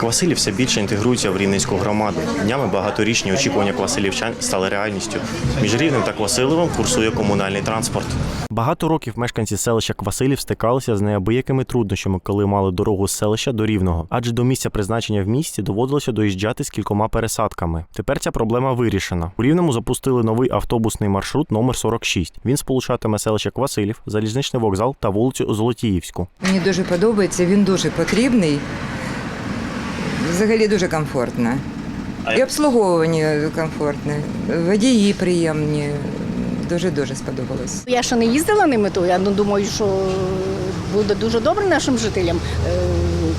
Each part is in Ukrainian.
Квасилів все більше інтегрується в рівненську громаду. Днями багаторічні очікування квасилівчан стали реальністю. Між Рівнем та Квасиловим курсує комунальний транспорт. Багато років мешканці селища Квасилів стикалися з неабиякими труднощами, коли мали дорогу з селища до Рівного, адже до місця призначення в місті доводилося доїжджати з кількома пересадками. Тепер ця проблема вирішена. У Рівному запустили новий автобусний маршрут номер 46. Він сполучатиме селище Квасилів, залізничний вокзал та вулицю Золотіївську. Мені дуже подобається, він дуже потрібний. Взагалі дуже комфортно. І обслуговування комфортне, водії приємні. Дуже-дуже сподобалось. Я ще не їздила ними, то я ну, думаю, що буде дуже добре нашим жителям е,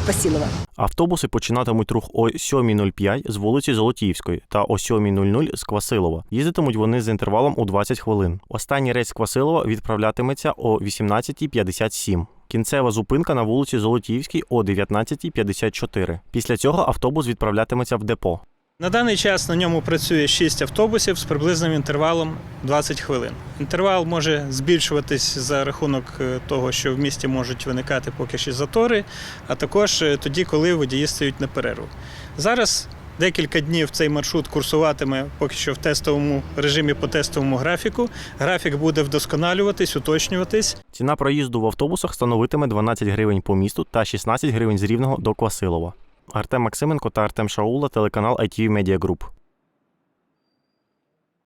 Пасілова. Автобуси починатимуть рух о 7.05 з вулиці Золотіївської та о 7.00 з Квасилова. Їздитимуть вони з інтервалом у 20 хвилин. Останній рейс з Квасилова відправлятиметься о 18.57. Кінцева зупинка на вулиці Золотіївській о 19.54. Після цього автобус відправлятиметься в депо. На даний час на ньому працює 6 автобусів з приблизним інтервалом 20 хвилин. Інтервал може збільшуватись за рахунок е, того, що в місті можуть виникати поки що затори, а також е, тоді, коли водії стають на перерву. Зараз декілька днів цей маршрут курсуватиме поки що в тестовому режимі по тестовому графіку. Графік буде вдосконалюватись, уточнюватись. Ціна проїзду в автобусах становитиме 12 гривень по місту та 16 гривень з Рівного до Квасилова. Артем Максименко та Артем Шаула, телеканал ITV Media Group.